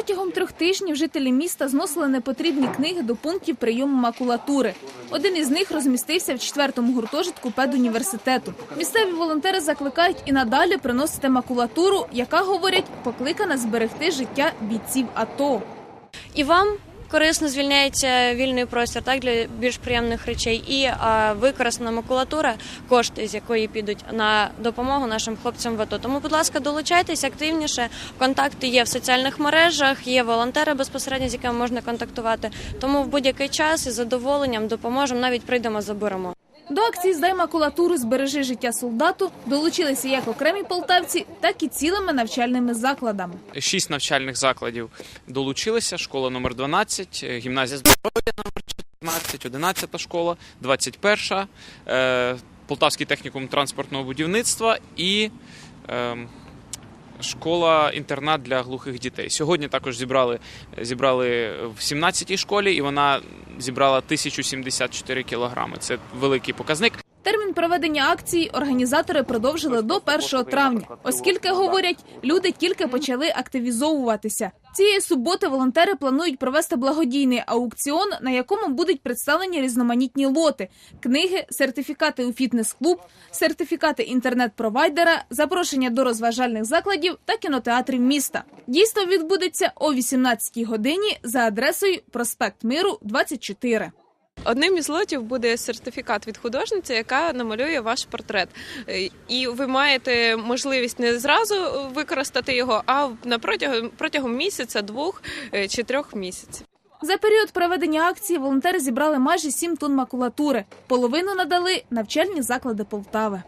Протягом трьох тижнів жителі міста зносили непотрібні книги до пунктів прийому макулатури. Один із них розмістився в четвертому гуртожитку педуніверситету. Місцеві волонтери закликають і надалі приносити макулатуру, яка говорять, покликана зберегти життя бійців АТО. І вам корисно звільняється вільний простір так для більш приємних речей. І е, використана макулатура, кошти з якої підуть на допомогу нашим хлопцям в АТО. Тому, будь ласка, долучайтесь активніше. Контакти є в соціальних мережах, є волонтери безпосередньо, з якими можна контактувати. Тому в будь-який час із задоволенням допоможемо, навіть прийдемо, заберемо. До акції «Здай макулатуру, збережи життя солдату» долучилися як окремі полтавці, так і цілими навчальними закладами. Шість навчальних закладів долучилися. Школа номер 12, е, гімназія здоров'я номер 14, 11 школа, 21, е, Полтавський технікум транспортного будівництва і е, школа-інтернат для глухих дітей. Сьогодні також зібрали, зібрали в 17-й школі, і вона зібрала 1074 кілограми. Це великий показник. Термін проведення акції організатори продовжили до 1 травня, оскільки говорять, люди тільки почали активізовуватися. Цієї суботи волонтери планують провести благодійний аукціон, на якому будуть представлені різноманітні лоти: книги, сертифікати у фітнес-клуб, сертифікати інтернет-провайдера, запрошення до розважальних закладів та кінотеатрів міста. Дійство відбудеться о 18 годині за адресою проспект Миру, 24. Одним із лотів буде сертифікат від художниці, яка намалює ваш портрет. Е, І ви маєте можливість не зразу використати його, а на протягом протягом місяця, двох е, чи трьох місяців. За період проведення акції волонтери зібрали майже 7 тонн макулатури. Половину надали навчальні заклади Полтави.